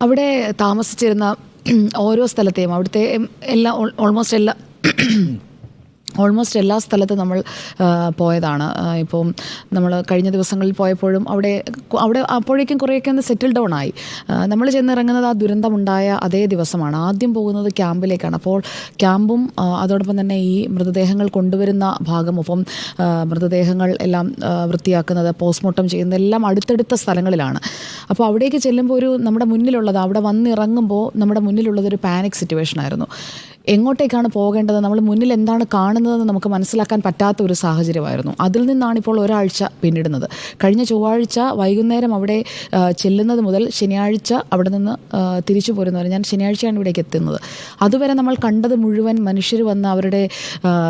അവിടെ താമസിച്ചിരുന്ന ഓരോ സ്ഥലത്തെയും അവിടുത്തെ എല്ലാ ഓൾമോസ്റ്റ് എല്ലാ ഓൾമോസ്റ്റ് എല്ലാ സ്ഥലത്തും നമ്മൾ പോയതാണ്. ഇപ്പം നമ്മൾ കഴിഞ്ഞ ദിവസങ്ങളിൽ പോയപ്പോഴും അവിടെ അവിടെ അപ്പോഴേക്കും കുറേയൊക്കെ ഒന്ന് സെറ്റിൽ ഡൗൺ ആയി. നമ്മൾ ചെന്നിറങ്ങുന്നത് ആ ദുരന്തമുണ്ടായ അതേ ദിവസമാണ്. ആദ്യം പോകുന്നത് ക്യാമ്പിലേക്കാണ്. അപ്പോൾ ക്യാമ്പും അതോടൊപ്പം തന്നെ ഈ മൃതദേഹങ്ങൾ കൊണ്ടുവരുന്ന ഭാഗം ഒപ്പം മൃതദേഹങ്ങൾ എല്ലാം വൃത്തിയാക്കുന്നത് പോസ്റ്റ്മോർട്ടം ചെയ്യുന്നത് എല്ലാം അടുത്തടുത്ത സ്ഥലങ്ങളിലാണ്. അപ്പോൾ അവിടേക്ക് ചെല്ലുമ്പോൾ ഒരു നമ്മുടെ മുന്നിലുള്ളത് അവിടെ വന്നിറങ്ങുമ്പോൾ നമ്മുടെ മുന്നിലുള്ളത് ഒരു പാനിക് സിറ്റുവേഷൻ ആയിരുന്നു. എങ്ങോട്ടേക്കാണ് പോകേണ്ടത്? നമ്മൾ മുന്നിൽ എന്താണ് കാണുന്നതെന്ന് നമുക്ക് മനസ്സിലാക്കാൻ പറ്റാത്ത ഒരു സാഹചര്യമായിരുന്നു. അതിൽ നിന്നാണ് ഇപ്പോൾ ഒരാഴ്ച പിന്നിടുന്നത്. കഴിഞ്ഞ ചൊവ്വാഴ്ച വൈകുന്നേരം അവിടെ ചെല്ലുന്നത് മുതൽ ശനിയാഴ്ച അവിടെ നിന്ന് തിരിച്ചു പോരുന്നവർ ഞാൻ ശനിയാഴ്ചയാണ് ഇവിടേക്ക് എത്തുന്നത്. അതുവരെ നമ്മൾ കണ്ടത് മുഴുവൻ മനുഷ്യർ വന്ന് അവരുടെ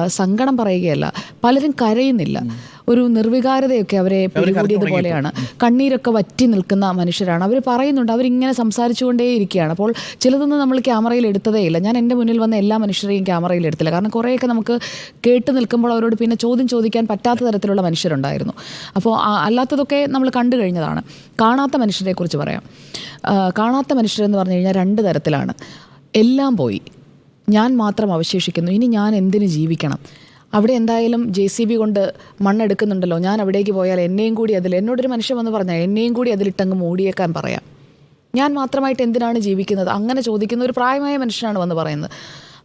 സങ്കടം പറയുകയല്ല. പലരും കരയുന്നില്ല. ഒരു നിർവികാരതയൊക്കെ അവരെ പിടികൂടിയത് പോലെയാണ്. കണ്ണീരൊക്കെ വറ്റി നിൽക്കുന്ന മനുഷ്യരാണ്. അവർ പറയുന്നുണ്ട് അവരിങ്ങനെ സംസാരിച്ചുകൊണ്ടേയിരിക്കുകയാണ് അപ്പോൾ ചിലതൊന്നും നമ്മൾ ക്യാമറയിൽ എടുത്തതേ ഇല്ല. ഞാൻ എന്റെ മുന്നിൽ വന്ന എല്ലാ മനുഷ്യരെയും ക്യാമറയിൽ എടുത്തില്ല. കാരണം കുറേയൊക്കെ നമുക്ക് കേട്ട് നിൽക്കുമ്പോൾ അവരോട് പിന്നെ ചോദ്യം ചോദിക്കാൻ പറ്റാത്ത തരത്തിലുള്ള മനുഷ്യരുണ്ടായിരുന്നു. അപ്പോൾ അല്ലാത്തതൊക്കെ നമ്മൾ കണ്ടു കഴിഞ്ഞതാണ്. കാണാത്ത മനുഷ്യരെക്കുറിച്ച് പറയാം. കാണാത്ത മനുഷ്യരെന്ന് പറഞ്ഞു കഴിഞ്ഞാൽ രണ്ട് തരത്തിലാണ്. എല്ലാം പോയി. ഞാൻ മാത്രം അവശേഷിക്കുന്നു. ഇനി ഞാൻ എന്തിനു ജീവിക്കണം? അവിടെ എന്തായാലും ജെ സി ബി കൊണ്ട് മണ്ണെടുക്കുന്നുണ്ടല്ലോ. ഞാൻ അവിടേക്ക് പോയാൽ എന്നെയും കൂടി അതിൽ എന്നോടൊരു മനുഷ്യൻ വന്ന് പറഞ്ഞാൽ എന്നെയും കൂടി അതിലിട്ടങ്ങ് മൂടിയേക്കാൻ പറയാം. ഞാൻ മാത്രമായിട്ട് എന്തിനാണ് ജീവിക്കുന്നത്? അങ്ങനെ ചോദിക്കുന്ന ഒരു പ്രായമായ മനുഷ്യനാണ് വന്ന് പറയുന്നത്.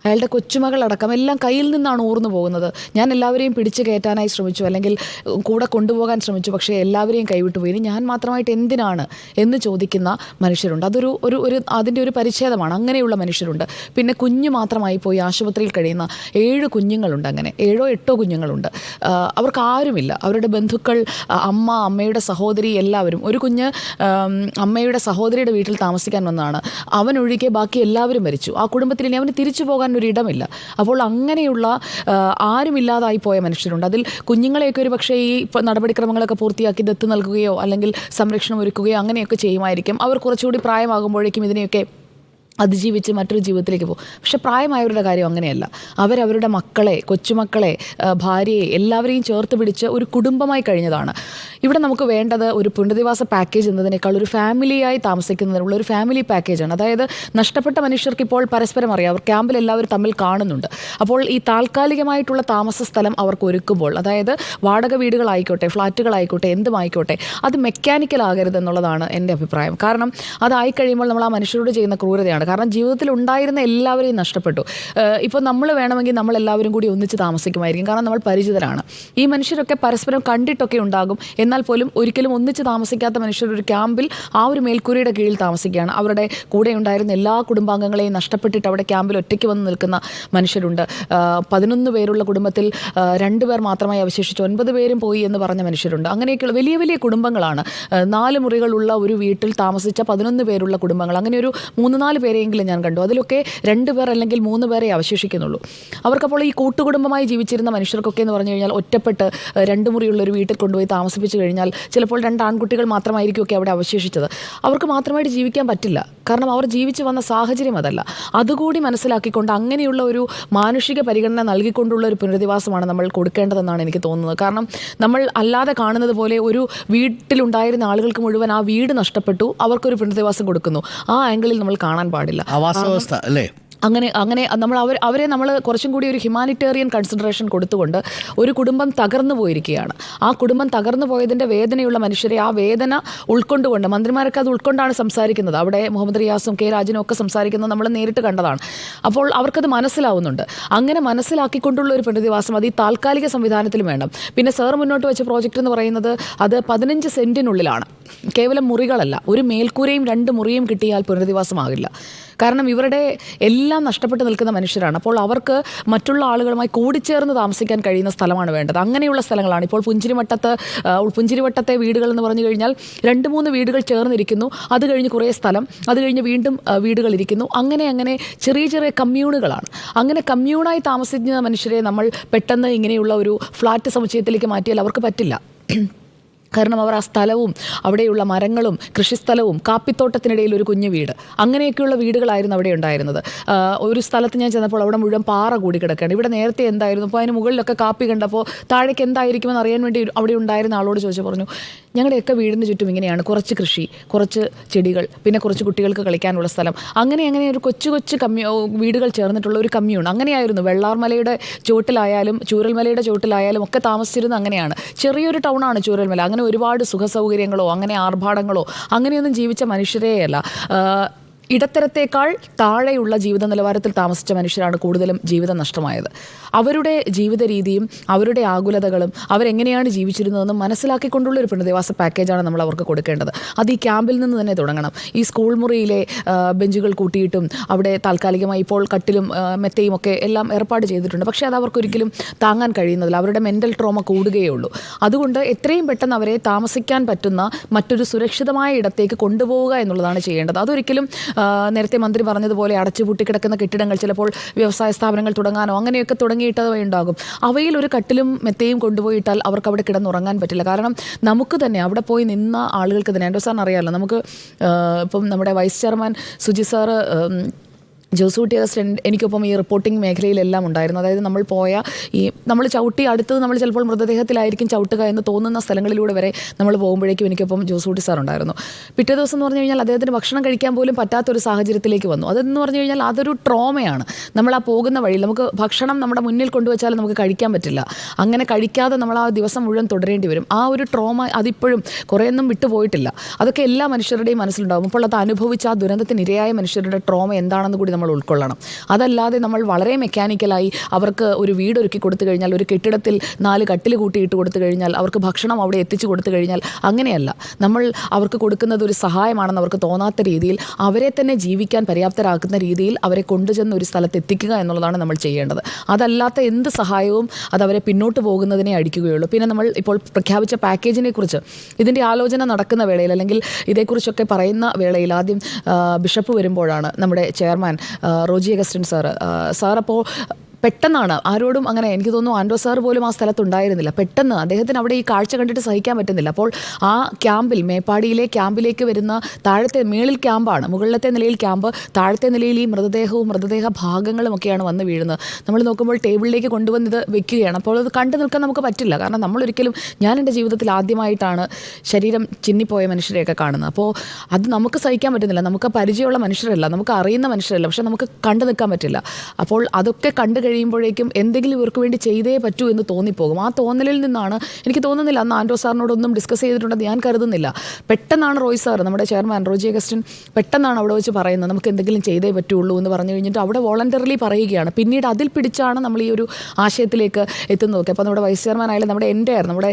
അയാളുടെ കൊച്ചുമകളടക്കം എല്ലാം കയ്യിൽ നിന്നാണ് ഊർന്നു പോകുന്നത്. ഞാൻ എല്ലാവരെയും പിടിച്ചു കയറ്റാനായി ശ്രമിച്ചു. അല്ലെങ്കിൽ കൂടെ കൊണ്ടുപോകാൻ ശ്രമിച്ചു. പക്ഷേ എല്ലാവരെയും കൈവിട്ടു പോയി. ഞാൻ മാത്രമായിട്ട് എന്തിനാണ് എന്ന് ചോദിക്കുന്ന മനുഷ്യരുണ്ട്. അതൊരു ഒരു ഒരു അതിന്റെ ഒരു പരിച്ഛേദമാണ്. അങ്ങനെയുള്ള മനുഷ്യരുണ്ട്. പിന്നെ കുഞ്ഞു മാത്രമായി പോയി ആശുപത്രിയിൽ കഴിയുന്ന ഏഴ് കുഞ്ഞുങ്ങളുണ്ട് അങ്ങനെ. ഏഴോ എട്ടോ കുഞ്ഞുങ്ങളുണ്ട്. അവർക്ക് ആരുമില്ല. അവരുടെ ബന്ധുക്കൾ അമ്മ അമ്മയുടെ സഹോദരി എല്ലാവരും. ഒരു കുഞ്ഞ് അമ്മയുടെ സഹോദരിയുടെ വീട്ടിൽ താമസിക്കാൻ വന്നതാണ്. അവനൊഴികെ ബാക്കി എല്ലാവരും മരിച്ചു. ആ കുടുംബത്തിൽ ഇനി അവന് തിരിച്ചു പോകാൻ ഇടമില്ല അപ്പോൾ അങ്ങനെയുള്ള ആരുമില്ലാതായി പോയ മനുഷ്യരുണ്ട്. അതിൽ കുഞ്ഞുങ്ങളെയൊക്കെ ഒരു പക്ഷേ ഈ നടപടിക്രമങ്ങളൊക്കെ പൂർത്തിയാക്കി ദത്ത് നൽകുകയോ അല്ലെങ്കിൽ സംരക്ഷണം ഒരുക്കുകയോ അങ്ങനെയൊക്കെ ചെയ്യുമായിരിക്കും. അവർ കുറച്ചുകൂടി പ്രായമാകുമ്പോഴേക്കും ഇതിനെയൊക്കെ അതിജീവിച്ച് മറ്റൊരു ജീവിതത്തിലേക്ക് പോകും. പക്ഷെ പ്രായമായവരുടെ കാര്യം അങ്ങനെയല്ല. അവരവരുടെ മക്കളെ കൊച്ചുമക്കളെ ഭാര്യയെ എല്ലാവരെയും ചേർത്ത് പിടിച്ച് ഒരു കുടുംബമായി കഴിഞ്ഞതാണ്. ഇവിടെ നമുക്ക് വേണ്ടത് ഒരു പുനരധിവാസ പാക്കേജ് എന്നതിനേക്കാൾ ഒരു ഫാമിലിയായി താമസിക്കുന്നതിനുള്ള ഒരു ഫാമിലി പാക്കേജാണ്. അതായത് നഷ്ടപ്പെട്ട മനുഷ്യർക്ക് ഇപ്പോൾ പരസ്പരം അറിയാം. അവർ ക്യാമ്പിൽ എല്ലാവരും തമ്മിൽ കാണുന്നുണ്ട്. അപ്പോൾ ഈ താൽക്കാലികമായിട്ടുള്ള താമസ സ്ഥലം അവർക്ക് ഒരുക്കുമ്പോൾ അതായത് വാടക വീടുകളായിക്കോട്ടെ ഫ്ലാറ്റുകളായിക്കോട്ടെ എന്തുമായിക്കോട്ടെ അത് മെക്കാനിക്കൽ ആകരുത് എന്നുള്ളതാണ് എന്റെ അഭിപ്രായം. കാരണം അതായി കഴിയുമ്പോൾ നമ്മൾ ആ മനുഷ്യരോട് ചെയ്യുന്ന ക്രൂരതയാണ്. കാരണം ജീവിതത്തിൽ ഉണ്ടായിരുന്ന എല്ലാവരെയും നഷ്ടപ്പെട്ടു. ഇപ്പോൾ നമ്മൾ വേണമെങ്കിൽ നമ്മൾ എല്ലാവരും കൂടി ഒന്നിച്ച് താമസിക്കുമായിരിക്കും. കാരണം നമ്മൾ പരിചിതരാണ്. ഈ മനുഷ്യരൊക്കെ പരസ്പരം കണ്ടിട്ടൊക്കെ ഉണ്ടാകും. എന്നാൽ പോലും ഒരിക്കലും ഒന്നിച്ച് താമസിക്കാത്ത മനുഷ്യർ ഒരു ക്യാമ്പിൽ ആ ഒരു മേൽക്കൂരയുടെ കീഴിൽ താമസിക്കുകയാണ്. അവരുടെ കൂടെ ഉണ്ടായിരുന്ന എല്ലാ കുടുംബാംഗങ്ങളെയും നഷ്ടപ്പെട്ടിട്ട് അവിടെ ക്യാമ്പിൽ ഒറ്റയ്ക്ക് വന്ന് നിൽക്കുന്ന മനുഷ്യരുണ്ട്. പതിനൊന്ന് പേരുള്ള കുടുംബത്തിൽ രണ്ട് പേർ മാത്രമായി അവശേഷിച്ച് ഒൻപത് പേരും പോയി എന്ന് പറഞ്ഞ മനുഷ്യരുണ്ട്. അങ്ങനെയൊക്കെയുള്ള വലിയ വലിയ കുടുംബങ്ങളാണ്. നാല് മുറികളുള്ള ഒരു വീട്ടിൽ താമസിച്ച പതിനൊന്ന് പേരുള്ള കുടുംബങ്ങൾ. അങ്ങനെ ഒരു മൂന്ന് നാല് പേരെയെങ്കിലും ഞാൻ കണ്ടു. അതിലൊക്കെ രണ്ട് പേർ അല്ലെങ്കിൽ മൂന്ന് പേരെ അവശേഷിക്കുന്നുള്ളൂ. അവർക്കപ്പോൾ ഈ കൂട്ടുകുടുംബമായി ജീവിച്ചിരുന്ന മനുഷ്യർക്കൊക്കെ എന്ന് പറഞ്ഞു കഴിഞ്ഞാൽ ഒറ്റപ്പെട്ട് രണ്ട് മുറിയുള്ള ഒരു വീട്ടിൽ കൊണ്ടുപോയി താമസിപ്പിച്ചു കഴിഞ്ഞാൽ ചിലപ്പോൾ രണ്ട് ആൺകുട്ടികൾ മാത്രമായിരിക്കും ഒക്കെ അവിടെ അവശേഷിച്ചത്. അവർക്ക് മാത്രമായിട്ട് ജീവിക്കാൻ പറ്റില്ല. കാരണം അവർ ജീവിച്ചു വന്ന സാഹചര്യം അതല്ല. അതുകൂടി മനസ്സിലാക്കിക്കൊണ്ട് അങ്ങനെയുള്ള ഒരു മാനുഷിക പരിഗണന നൽകിക്കൊണ്ടുള്ള ഒരു പുനരധിവാസമാണ് നമ്മൾ കൊടുക്കേണ്ടതെന്നാണ് എനിക്ക് തോന്നുന്നത്. കാരണം നമ്മൾ അല്ലാതെ കാണുന്നത് പോലെ ഒരു വീട്ടിലുണ്ടായിരുന്ന ആളുകൾക്ക് മുഴുവൻ ആ വീട് നഷ്ടപ്പെട്ടു. അവർക്കൊരു പുനരധിവാസം കൊടുക്കുന്നു. ആ ആംഗിളിൽ നമ്മൾ കാണാൻ പാടില്ല. ആവാസവ്യവസ്ഥ അല്ലേ? അങ്ങനെ അങ്ങനെ നമ്മൾ അവർ അവരെ നമ്മൾ കുറച്ചും കൂടി ഒരു ഹ്യൂമാനിറ്റേറിയൻ കൺസിഡറേഷൻ കൊടുത്തുകൊണ്ട് ഒരു കുടുംബം തകർന്നു പോയിരിക്കുകയാണ്. ആ കുടുംബം തകർന്നു പോയതിന്റെ വേദനയുള്ള മനുഷ്യരെ ആ വേദന ഉൾക്കൊണ്ടുകൊണ്ട് മന്ത്രിമാരൊക്കെ അത് ഉൾക്കൊണ്ടാണ് സംസാരിക്കുന്നത്. അവിടെ മുഹമ്മദ് റിയാസും കെ രാജനും ഒക്കെ സംസാരിക്കുന്നത് നമ്മൾ നേരിട്ട് കണ്ടതാണ്. അപ്പോൾ അവർക്കത് മനസ്സിലാവുന്നുണ്ട്. അങ്ങനെ മനസ്സിലാക്കിക്കൊണ്ടുള്ള ഒരു പുനരധിവാസം അത് ഈ താൽക്കാലിക സംവിധാനത്തിൽ വേണം. പിന്നെ സാർ മുന്നോട്ട് വെച്ച പ്രോജക്റ്റ് എന്ന് പറയുന്നത് അത് പതിനഞ്ച് സെന്റിനുള്ളിലാണ് കേവലം മുറികളല്ല. ഒരു മേൽക്കൂരയും രണ്ട് മുറിയും കിട്ടിയാൽ പുനരധിവാസമാകില്ല കാരണം ഇവരുടെ എല്ലാം നഷ്ടപ്പെട്ട് നിൽക്കുന്ന മനുഷ്യരാണ്. അപ്പോൾ അവർക്ക് മറ്റുള്ള ആളുകളുമായി കൂടിച്ചേർന്ന് താമസിക്കാൻ കഴിയുന്ന സ്ഥലമാണ് വേണ്ടത്. അങ്ങനെയുള്ള സ്ഥലങ്ങളാണ്. ഇപ്പോൾ പുഞ്ചിരിവട്ടത്ത് പുഞ്ചിരിവട്ടത്തെ വീടുകൾ എന്ന് പറഞ്ഞു കഴിഞ്ഞാൽ രണ്ട് മൂന്ന് വീടുകൾ ചേർന്നിരിക്കുന്നു. അത് കഴിഞ്ഞ് കുറേ സ്ഥലം അത് കഴിഞ്ഞ് വീണ്ടും വീടുകൾ ഇരിക്കുന്നു. അങ്ങനെ അങ്ങനെ ചെറിയ ചെറിയ കമ്മ്യൂണുകളാണ്. അങ്ങനെ കമ്മ്യൂണായി താമസിക്കുന്ന മനുഷ്യരെ നമ്മൾ പെട്ടെന്ന് ഇങ്ങനെയുള്ള ഒരു ഫ്ലാറ്റ് സമുച്ചയത്തിലേക്ക് മാറ്റിയാൽ അവർക്ക് പറ്റില്ല. കാരണം അവർ ആ സ്ഥലവും അവിടെയുള്ള മരങ്ങളും കൃഷിസ്ഥലവും കാപ്പിത്തോട്ടത്തിനിടയിൽ ഒരു കുഞ്ഞു വീട്. അങ്ങനെയൊക്കെയുള്ള വീടുകളായിരുന്നു അവിടെ ഉണ്ടായിരുന്നത്. ഒരു സ്ഥലത്ത് ഞാൻ ചെന്നപ്പോൾ അവിടെ മുഴുവൻ പാറ കൂടി കിടക്കുകയാണ്. ഇവിടെ നേരത്തെ എന്തായിരുന്നു? അപ്പോൾ അതിന് മുകളിലൊക്കെ കാപ്പി കണ്ടപ്പോൾ താഴേക്ക് എന്തായിരിക്കുമെന്ന് അറിയാൻ വേണ്ടി അവിടെ ഉണ്ടായിരുന്ന ആളോട് ചോദിച്ചു പറഞ്ഞു ഞങ്ങളുടെയൊക്കെ വീടിന് ചുറ്റും ഇങ്ങനെയാണ്. കുറച്ച് കൃഷി കുറച്ച് ചെടികൾ പിന്നെ കുറച്ച് കുട്ടികൾക്ക് കളിക്കാനുള്ള സ്ഥലം. അങ്ങനെ അങ്ങനെ ഒരു കൊച്ചു കൊച്ചു കമ്മ്യൂ വീടുകൾ ചേർന്നിട്ടുള്ള ഒരു കമ്മ്യൂൺ അങ്ങനെയായിരുന്നു. വെള്ളാർമലയുടെ ചുവട്ടിലായാലും ചൂരൽമലയുടെ ചുവട്ടിലായാലും ഒക്കെ താമസിച്ചിരുന്നത് അങ്ങനെയാണ്. ചെറിയൊരു ടൗണാണ് ചൂരൽമല. അങ്ങനെ ഒരുപാട് സുഖസൗകര്യങ്ങളോ അങ്ങനെ ആർഭാടങ്ങളോ അങ്ങനെയൊന്നും ജീവിച്ച മനുഷ്യരെയല്ല. ഇടത്തരത്തേക്കാൾ താഴെയുള്ള ജീവിത നിലവാരത്തിൽ താമസിച്ച മനുഷ്യരാണ് കൂടുതലും ജീവിതം നഷ്ടമായത്. അവരുടെ ജീവിത രീതിയും അവരുടെ ആകുലതകളും അവരെങ്ങനെയാണ് ജീവിച്ചിരുന്നതെന്നും മനസ്സിലാക്കിക്കൊണ്ടുള്ള ഒരു പുനരധിവാസ പാക്കേജാണ് നമ്മൾ അവർക്ക് കൊടുക്കേണ്ടത്. അത് ഈ ക്യാമ്പിൽ നിന്ന് തന്നെ തുടങ്ങണം. ഈ സ്കൂൾ മുറിയിലെ ബെഞ്ചുകൾ കൂട്ടിയിട്ടും അവിടെ താൽക്കാലികമായി ഇപ്പോൾ കട്ടിലും മെത്തയും ഒക്കെ എല്ലാം ഏർപ്പാട് ചെയ്തിട്ടുണ്ട്. പക്ഷേ അത് അവർക്കൊരിക്കലും താങ്ങാൻ കഴിയുന്നതില്ല അവരുടെ മെന്റൽ ട്രോമ കൂടുകയേ ഉള്ളൂ അതുകൊണ്ട് എത്രയും പെട്ടെന്ന് അവരെ താമസിക്കാൻ പറ്റുന്ന മറ്റൊരു സുരക്ഷിതമായ ഇടത്തേക്ക് കൊണ്ടുപോവുക എന്നുള്ളതാണ് ചെയ്യേണ്ടത്. അതൊരിക്കലും നേരത്തെ മന്ത്രി പറഞ്ഞതുപോലെ അടച്ചുപൂട്ടി കിടക്കുന്ന കെട്ടിടങ്ങൾ ചിലപ്പോൾ വ്യവസായ സ്ഥാപനങ്ങൾ തുടങ്ങാനോ അങ്ങനെയൊക്കെ തുടങ്ങിയിട്ടവ ഉണ്ടാകും. അവയിൽ ഒരു കട്ടിലും മെത്തയും കൊണ്ടുപോയിട്ടാൽ അവർക്ക് അവിടെ കിടന്നുറങ്ങാൻ പറ്റില്ല. കാരണം നമുക്ക് തന്നെ അവിടെ പോയി നിന്ന ആളുകൾക്ക് തന്നെ എന്റെ സാറിന് അറിയാമല്ലോ നമുക്ക് ഇപ്പം നമ്മുടെ vice chairman Suji sir Josutty Augustine എനിക്കൊപ്പം ഈ റിപ്പോർട്ടിംഗ് മേഖലയിലെല്ലാം ഉണ്ടായിരുന്നു. അതായത് നമ്മൾ പോയ ഈ നമ്മൾ ചവിട്ടി അടുത്തത് നമ്മൾ ചിലപ്പോൾ മൃതദേഹത്തിലായിരിക്കും ചവിട്ടുക എന്ന് തോന്നുന്ന സ്ഥലങ്ങളിലൂടെ വരെ നമ്മൾ പോകുമ്പോഴേക്കും എനിക്കൊപ്പം ജോസൂട്ടി സാർ ഉണ്ടായിരുന്നു. പിറ്റേ ദിവസം എന്ന് പറഞ്ഞു കഴിഞ്ഞാൽ അദ്ദേഹത്തിന് ഭക്ഷണം കഴിക്കാൻ പോലും പറ്റാത്തൊരു സാഹചര്യത്തിലേക്ക് വന്നു. അതെന്ന് പറഞ്ഞു കഴിഞ്ഞാൽ അതൊരു ട്രോമയാണ് നമ്മൾ ആ പോകുന്ന വഴിയിൽ നമുക്ക് ഭക്ഷണം നമ്മുടെ മുന്നിൽ കൊണ്ടുവച്ചാലും നമുക്ക് കഴിക്കാൻ പറ്റില്ല. അങ്ങനെ കഴിക്കാതെ നമ്മൾ ആ ദിവസം മുഴുവൻ തുടരേണ്ടി വരും. ആ ഒരു ട്രോമ അതിപ്പോഴും കുറേയൊന്നും വിട്ടുപോയിട്ടില്ല അതൊക്കെ എല്ലാ മനുഷ്യരുടെയും മനസ്സിലുണ്ടാകും അപ്പോൾ അത് അനുഭവിച്ച ആ ദുരന്തത്തിന് ഇരയായ മനുഷ്യരുടെ ട്രോമ എന്താണെന്ന് കൂടി നമ്മൾ ഉൾക്കൊള്ളണം. അതല്ലാതെ നമ്മൾ വളരെ മെക്കാനിക്കലായി അവർക്ക് ഒരു വീട് ഒരുക്കി കൊടുത്തു കഴിഞ്ഞാൽ ഒരു കെട്ടിടത്തിൽ നാല് കട്ടിൽ കൂട്ടിയിട്ട് കൊടുത്തു കഴിഞ്ഞാൽ അവർക്ക് ഭക്ഷണം അവിടെ എത്തിച്ചു കൊടുത്തു കഴിഞ്ഞാൽ അങ്ങനെയല്ല. നമ്മൾ അവർക്ക് കൊടുക്കുന്നത് ഒരു സഹായമാണെന്ന് അവർക്ക് തോന്നാത്ത രീതിയിൽ അവരെ തന്നെ ജീവിക്കാൻ പര്യാപ്തരാക്കുന്ന രീതിയിൽ അവരെ കൊണ്ടുചെന്ന് ഒരു സ്ഥലത്ത് എത്തിക്കുക എന്നുള്ളതാണ് നമ്മൾ ചെയ്യേണ്ടത്. അതല്ലാത്ത എന്ത് സഹായവും അത് അവരെ പിന്നോട്ട് പോകുന്നതിനെ അടിക്കുകയുള്ളൂ. പിന്നെ നമ്മൾ ഇപ്പോൾ പ്രഖ്യാപിച്ച പാക്കേജിനെ കുറിച്ച് ഇതിന്റെ ആലോചന നടക്കുന്ന വേളയിൽ അല്ലെങ്കിൽ ഇതേക്കുറിച്ചൊക്കെ പറയുന്ന വേളയിൽ ആദ്യം ബിഷപ്പ് വരുമ്പോഴാണ് നമ്മുടെ chairman Roji Augustine sir. Sir അപ്പോൾ പെട്ടെന്നാണ്. ആരോടും അങ്ങനെ എനിക്ക് തോന്നുന്നു ആൻഡോ സാർ പോലും ആ സ്ഥലത്തുണ്ടായിരുന്നില്ല. പെട്ടെന്ന് അദ്ദേഹത്തിന് അവിടെ ഈ കാഴ്ച കണ്ടിട്ട് സഹിക്കാൻ പറ്റുന്നില്ല. അപ്പോൾ ആ ക്യാമ്പിൽ മേപ്പാടിയിലെ ക്യാമ്പിലേക്ക് വരുന്ന താഴത്തെ മേളിൽ ക്യാമ്പാണ്. മുകളിലത്തെ നിലയിൽ ക്യാമ്പ് താഴത്തെ നിലയിൽ ഈ മൃതദേഹവും മൃതദേഹ ഭാഗങ്ങളും ഒക്കെയാണ് വന്ന് വീഴുന്നത്. നമ്മൾ നോക്കുമ്പോൾ ടേബിളിലേക്ക് കൊണ്ടുവന്ന് ഇത് വെക്കുകയാണ്. അപ്പോൾ അത് കണ്ടു നിൽക്കാൻ നമുക്ക് പറ്റില്ല. കാരണം നമ്മളൊരിക്കലും ഞാൻ എന്റെ ജീവിതത്തിൽ ആദ്യമായിട്ടാണ് ശരീരം ചിന്നിപ്പോയ മനുഷ്യരെയൊക്കെ കാണുന്നത്. അപ്പോൾ അത് നമുക്ക് സഹിക്കാൻ പറ്റുന്നില്ല. നമുക്ക് പരിചയമുള്ള മനുഷ്യരല്ല. നമുക്ക് അറിയുന്ന മനുഷ്യരല്ല. പക്ഷെ നമുക്ക് കണ്ടു നിൽക്കാൻ പറ്റില്ല. അപ്പോൾ അതൊക്കെ കണ്ടു കഴിയുമ്പോഴേക്കും എന്തെങ്കിലും ഇവർക്ക് വേണ്ടി ചെയ്തേ പറ്റൂ എന്ന് തോന്നിപ്പോകും. ആ തോന്നലിൽ നിന്നാണ് എനിക്ക് തോന്നുന്നില്ല അന്ന് ആൻഡ്രോ സാറിനോടൊന്നും ഡിസ്കസ് ചെയ്തിട്ടുണ്ടെന്ന് ഞാൻ കരുതുന്നില്ല. പെട്ടെന്നാണ് റോയ് സാർ നമ്മുടെ ചെയർമാൻ റോജി അഗസ്റ്റിൻ പെട്ടെന്നാണ് അവിടെ വെച്ച് പറയുന്നത് നമുക്ക് എന്തെങ്കിലും ചെയ്തേ പറ്റുള്ളൂ എന്ന് പറഞ്ഞു കഴിഞ്ഞിട്ട് അവിടെ വോളണ്ടറിലി പറയുകയാണ്. പിന്നീട് അതിൽ പിടിച്ചാണ് നമ്മൾ ഈ ഒരു ആശയത്തിലേക്ക് എത്തുന്നത് എത്തുന്നതൊക്കെ. അപ്പോൾ നമ്മുടെ വൈസ് ചെയർമാൻ ആയാലും നമ്മുടെ എന്റെ ആയിരുന്നു നമ്മുടെ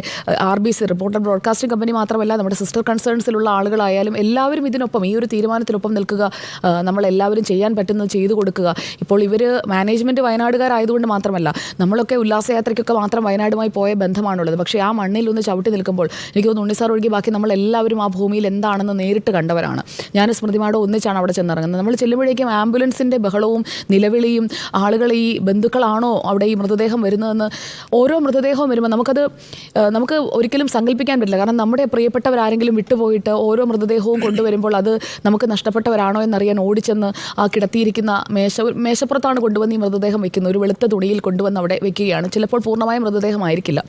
R B C reporter broadcasting company മാത്രമല്ല നമ്മുടെ സിസ്റ്റർ കൺസേൺസിലുള്ള ആളുകളായാലും എല്ലാവരും ഇതിനൊപ്പം ഈ ഒരു തീരുമാനത്തിനൊപ്പം നിൽക്കുക നമ്മളെല്ലാവരും ചെയ്യാൻ പറ്റുന്നത് ചെയ്തു കൊടുക്കുക. ഇപ്പോൾ ഇവർ മാനേജ്മെന്റ് വയനാടുകാരായതുകൊണ്ട് മാത്രമല്ല നമ്മളൊക്കെ ഉല്ലാസയാത്രയ്ക്കൊക്കെ മാത്രം വയനാടുമായി പോയ ബന്ധമാണുള്ളത്. പക്ഷേ ആ മണ്ണിൽ ഒന്ന് ചവിട്ടി നിൽക്കുമ്പോൾ എനിക്ക് തോന്നുന്നു ഉണ്ണിസാർ ഒഴുകി ബാക്കി നമ്മളെല്ലാവരും ആ ഭൂമിയിൽ എന്താണെന്ന് നേരിട്ട് കണ്ടവരാണ്. ഞാൻ സ്മൃതിമാടോ ഒന്നിച്ചാണ് അവിടെ ചെന്നിറങ്ങുന്നത്. നമ്മൾ ചെല്ലുമ്പോഴേക്കും ആംബുലൻസിന്റെ ബഹളവും നിലവിളിയും ആളുകൾ ഈ ബന്ധുക്കളാണോ അവിടെ ഈ മൃതദേഹം വരുന്നതെന്ന് ഓരോ മൃതദേഹവും വരുമ്പോൾ നമുക്കത് നമുക്ക് ഒരിക്കലും സങ്കല്പിക്കാൻ പറ്റില്ല. കാരണം നമ്മുടെ പ്രിയപ്പെട്ടവരാരെങ്കിലും വിട്ടുപോയിട്ട് ഓരോ മൃതദേഹവും കൊണ്ടുവരുമ്പോൾ അത് നമുക്ക് നഷ്ടപ്പെട്ടവരാണോ എന്നറിയാൻ ഓടിച്ചെന്ന് ആ കിടത്തിയിരിക്കുന്ന മേശ മേശപ്പുറത്താണ് കൊണ്ടുവന്ന് ഈ മൃതദേഹം വെക്കുന്നത്. ഒരു വെളുത്ത തുണിയിൽ കൊണ്ടുവന്ന് അവിടെ വെക്കുകയാണ്. ചിലപ്പോൾ പൂർണമായ മൃതദേഹമായിരിക്കില്ല.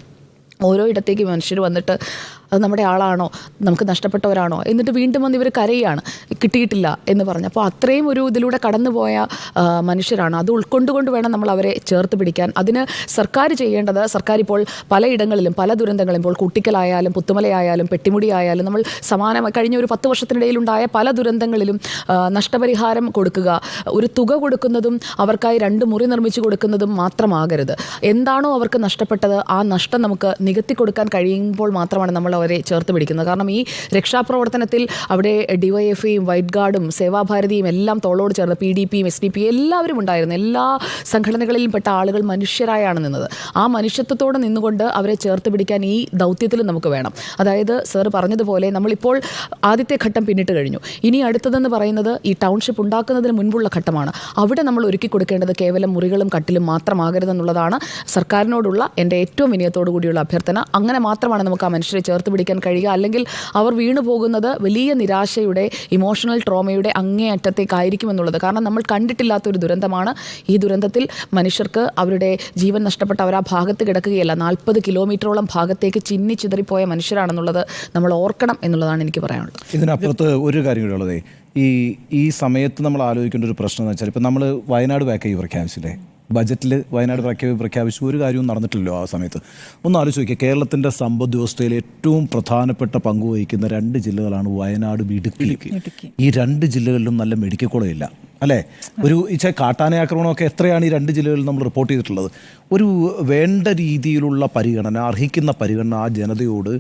ഓരോ ഇടത്തേക്ക് മനുഷ്യർ വന്നിട്ട് അത് നമ്മുടെ ആളാണോ? നമുക്ക് നഷ്ടപ്പെട്ടവരാണോ? എന്നിട്ട് വീണ്ടും വന്ന് ഇവർ കരയാണ്. കിട്ടിയിട്ടില്ല എന്ന് പറഞ്ഞു. അപ്പോൾ അത്രയും ഒരു ഇതിലൂടെ കടന്നുപോയ മനുഷ്യരാണ്. അത് ഉൾക്കൊണ്ടുകൊണ്ട് വേണം നമ്മൾ അവരെ ചേർത്ത് പിടിക്കാൻ. അതിന് സർക്കാർ ചെയ്യേണ്ടത് സർക്കാർ ഇപ്പോൾ പലയിടങ്ങളിലും പല ദുരന്തങ്ങളും ഇപ്പോൾ കുട്ടിക്കലായാലും പുത്തുമലയായാലും പെട്ടിമുടി ആയാലും നമ്മൾ സമാനമായി കഴിഞ്ഞ ഒരു പത്ത് വർഷത്തിനിടയിലുണ്ടായ പല ദുരന്തങ്ങളിലും നഷ്ടപരിഹാരം കൊടുക്കുക ഒരു തുക കൊടുക്കുന്നതും അവർക്കായി രണ്ട് മുറി നിർമ്മിച്ചു കൊടുക്കുന്നതും മാത്രമാകരുത്. എന്താണോ അവർക്ക് നഷ്ടപ്പെട്ടത് ആ നഷ്ടം നമുക്ക് നികത്തി കൊടുക്കാൻ കഴിയുമ്പോൾ മാത്രമാണ് നമ്മൾ അവരെ ചേർത്ത് പിടിക്കുന്നത്. കാരണം ഈ രക്ഷാപ്രവർത്തനത്തിൽ അവിടെ ഡിവൈഎഫ്ഐയും വൈറ്റ് ഗാർഡും സേവാഭാരതിയും എല്ലാം തോളോട് ചേർന്ന് പി ഡി പിയും എസ് ഡി പി എല്ലാവരും ഉണ്ടായിരുന്നു. എല്ലാ സംഘടനകളിലും പെട്ട ആളുകൾ മനുഷ്യരായാണ് നിന്നത്. ആ മനുഷ്യത്വത്തോടെ നിന്നുകൊണ്ട് അവരെ ചേർത്ത് പിടിക്കാൻ ഈ ദൗത്യത്തിൽ നമുക്ക് വേണം. അതായത് സർ പറഞ്ഞതുപോലെ നമ്മളിപ്പോൾ ആദ്യത്തെ ഘട്ടം പിന്നിട്ട് കഴിഞ്ഞു. ഇനി അടുത്തതെന്ന് പറയുന്നത് ഈ ടൗൺഷിപ്പ് ഉണ്ടാക്കുന്നതിന് മുൻപുള്ള ഘട്ടമാണ്. അവിടെ നമ്മൾ ഒരുക്കി കൊടുക്കേണ്ടത് കേവലം മുറികളും കട്ടിലും മാത്രമാകരുതെന്നുള്ളതാണ് സർക്കാരിനോടുള്ള എന്റെ ഏറ്റവും വിനയത്തോടു കൂടിയുള്ള അഭ്യർത്ഥന. അങ്ങനെ മാത്രമാണ് നമുക്ക് ആ മനുഷ്യരെ ചേർത്ത് പിടിക്കാൻ കഴിയുക. അല്ലെങ്കിൽ അവർ വീണു പോകുന്നത് വലിയ നിരാശയുടെ ഇമോഷണൽ ട്രോമയുടെ അങ്ങേയറ്റത്തേക്കായിരിക്കും എന്നുള്ളത് കാരണം നമ്മൾ കണ്ടിട്ടില്ലാത്ത ഒരു ദുരന്തമാണ്. ഈ ദുരന്തത്തിൽ മനുഷ്യർക്ക് അവരുടെ ജീവൻ നഷ്ടപ്പെട്ട അവർ ആ ഭാഗത്ത് കിടക്കുകയല്ല. നാൽപ്പത് കിലോമീറ്ററോളം ഭാഗത്തേക്ക് ചിന്നി ചിതറിപ്പോയ മനുഷ്യരാണെന്നുള്ളത് നമ്മൾ ഓർക്കണം എന്നുള്ളതാണ് എനിക്ക് പറയാനുള്ളത്. ഇതിനപ്പുറത്ത് ഒരു കാര്യം കൂടെ ഉള്ളതേ. ഈ ഈ സമയത്ത് നമ്മൾ ആലോചിക്കേണ്ട ഒരു പ്രശ്നം എന്ന് വെച്ചാൽ ഇപ്പം നമ്മൾ വയനാട് പാക്കേജ് പ്രഖ്യാപിച്ചില്ലേ ബജറ്റിൽ വയനാട് പ്രഖ്യാപി പ്രഖ്യാപിച്ചു. ഒരു കാര്യവും നടന്നിട്ടില്ലല്ലോ ആ സമയത്ത്. ഒന്ന് ആലോചിച്ച് നോക്കിയാൽ കേരളത്തിന്റെ സമ്പദ് വ്യവസ്ഥയിൽ ഏറ്റവും പ്രധാനപ്പെട്ട പങ്ക് വഹിക്കുന്ന രണ്ട് ജില്ലകളാണ് വയനാട് ഇടുക്കി. ഈ രണ്ട് ജില്ലകളിലും നല്ല മെഡിക്കൽ കോളേജ് ഇല്ല അല്ലേ? ഒരു ഇച്ച കാട്ടാന ആക്രമണമൊക്കെ എത്രയാണ് ഈ രണ്ട് ജില്ലകളിൽ നമ്മൾ റിപ്പോർട്ട് ചെയ്തിട്ടുള്ളത്? ഒരു വേണ്ട രീതിയിലുള്ള പരിഗണന അർഹിക്കുന്ന പരിഗണന ആ ജനതയോട്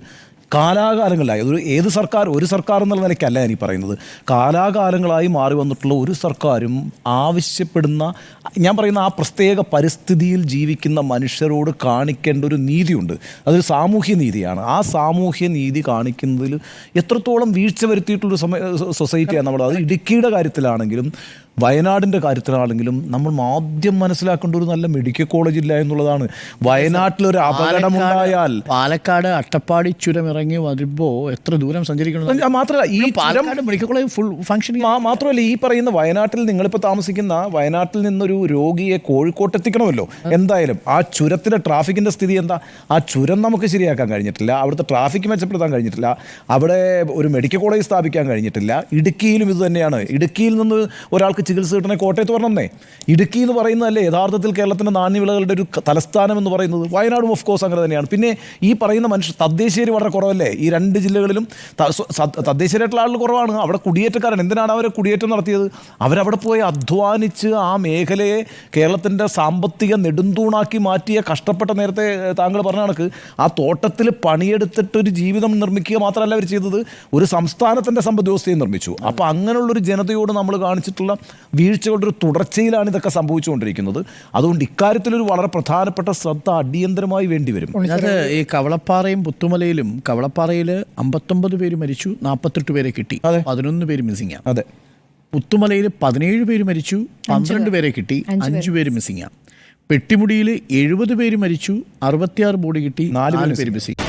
കാലാകാലങ്ങളായി ഒരു ഏത് സർക്കാർ ഒരു സർക്കാർ എന്നുള്ള നിലയ്ക്കല്ല ഈ പറയുന്നത്. കാലാകാലങ്ങളായി മാറി വന്നിട്ടുള്ള ഒരു സർക്കാരും ആവശ്യപ്പെടുന്ന ഞാൻ പറയുന്ന ആ പ്രത്യേക പരിസ്ഥിതിയിൽ ജീവിക്കുന്ന മനുഷ്യരോട് കാണിക്കേണ്ട ഒരു നീതിയുണ്ട്. അതൊരു സാമൂഹ്യ നീതിയാണ്. ആ സാമൂഹ്യ നീതി കാണിക്കുന്നതിൽ എത്രത്തോളം വീഴ്ച വരുത്തിയിട്ടുള്ളൊരു സമയ സൊസൈറ്റിയാണ് നമ്മൾ അത് ഇടുക്കിയുടെ കാര്യത്തിലാണെങ്കിലും വയനാടിന്റെ കാര്യത്തിലാണെങ്കിലും നമ്മൾ ആദ്യം മനസ്സിലാക്കേണ്ട ഒരു നല്ല മെഡിക്കൽ കോളേജ് ഇല്ല എന്നുള്ളതാണ്. വയനാട്ടിൽ വയനാട്ടിലൊരു അപകടമുണ്ടായാൽ പാലക്കാട് അട്ടപ്പാടി ചുരം ഇറങ്ങി വരുമ്പോൾ എത്ര ദൂരം സഞ്ചരിക്കണം മാത്രമല്ല ഈ Palakkad medical college full function മാത്രമല്ല ഈ പറയുന്ന വയനാട്ടിൽ നിങ്ങളിപ്പോൾ താമസിക്കുന്ന വയനാട്ടിൽ നിന്നൊരു രോഗിയെ കോഴിക്കോട്ട് എത്തിക്കണമല്ലോ. എന്തായാലും ആ ചുരത്തിലെ ട്രാഫിക്കിന്റെ സ്ഥിതി എന്താ? ആ ചുരം നമുക്ക് ശരിയാക്കാൻ കഴിഞ്ഞിട്ടില്ല. അവിടുത്തെ ട്രാഫിക് മെച്ചപ്പെടുത്താൻ കഴിഞ്ഞിട്ടില്ല. അവിടെ ഒരു മെഡിക്കൽ കോളേജ് സ്ഥാപിക്കാൻ കഴിഞ്ഞിട്ടില്ല. ഇടുക്കിയിലും ഇത് തന്നെയാണ്. ഇടുക്കിയിൽ നിന്ന് ഒരാൾക്ക് ചികിത്സ കിട്ടണേ കോട്ടയത്ത് വരണമെന്നേ? ഇടുക്കി എന്ന് പറയുന്നതല്ലേ യഥാർത്ഥത്തിൽ കേരളത്തിന്റെ നാണ്യവിളകളുടെ ഒരു തലസ്ഥാനം എന്ന് പറയുന്നത്? വയനാടും ഓഫ് കോഴ്സ് അങ്ങനെ തന്നെയാണ്. പിന്നെ ഈ പറയുന്ന മനുഷ്യർ തദ്ദേശീയർ വളരെ കുറവല്ലേ? ഈ രണ്ട് ജില്ലകളിലും തദ്ദേശീയരായിട്ടുള്ള ആളുകൾ കുറവാണ്. അവിടെ കുടിയേറ്റക്കാരൻ എന്തിനാണ് അവരെ കുടിയേറ്റം നടത്തിയത്? അവരവിടെ പോയി അധ്വാനിച്ച് ആ മേഖലയെ കേരളത്തിന്റെ സാമ്പത്തിക നെടുന്തൂണാക്കി മാറ്റിയ കഷ്ടപ്പെട്ട നേരത്തെ താങ്കൾ പറഞ്ഞ കണക്ക് ആ തോട്ടത്തിൽ പണിയെടുത്തിട്ടൊരു ജീവിതം നിർമ്മിക്കുക മാത്രമല്ല അവർ ചെയ്തത്. ഒരു സംസ്ഥാനത്തിന്റെ സമ്പദ് വ്യവസ്ഥയും നിർമ്മിച്ചു. അപ്പോൾ അങ്ങനെയുള്ളൊരു ജനതയോട് നമ്മൾ കാണിച്ചിട്ടുള്ള വീഴ്ചകളുടെ ഒരു തുടർച്ചയിലാണ് ഇതൊക്കെ സംഭവിച്ചുകൊണ്ടിരിക്കുന്നത്. അതുകൊണ്ട് ഇക്കാര്യത്തിലൊരു വളരെ പ്രധാനപ്പെട്ട ശ്രദ്ധ അടിയന്തരമായി വേണ്ടിവരും അത് ഈ കവളപ്പാറയും പുത്തുമലയിലും കവളപ്പാറയിൽ അമ്പത്തൊമ്പത് പേര് മരിച്ചു നാൽപ്പത്തെട്ട് പേരെ കിട്ടി. അതെ. പതിനൊന്ന് പേര് മിസ്സിംഗ് ആണ്. അതെ. പുത്തുമലയിൽ പതിനേഴ് പേര് മരിച്ചു പന്ത്രണ്ട് പേരെ കിട്ടി അഞ്ചു പേര് മിസ്സിംഗ്. ആണ്. പെട്ടിമുടിയിൽ എഴുപത് പേര് മരിച്ചു അറുപത്തിയാറ് ബോഡി കിട്ടി നാല് പേര് മിസ്സിംഗ്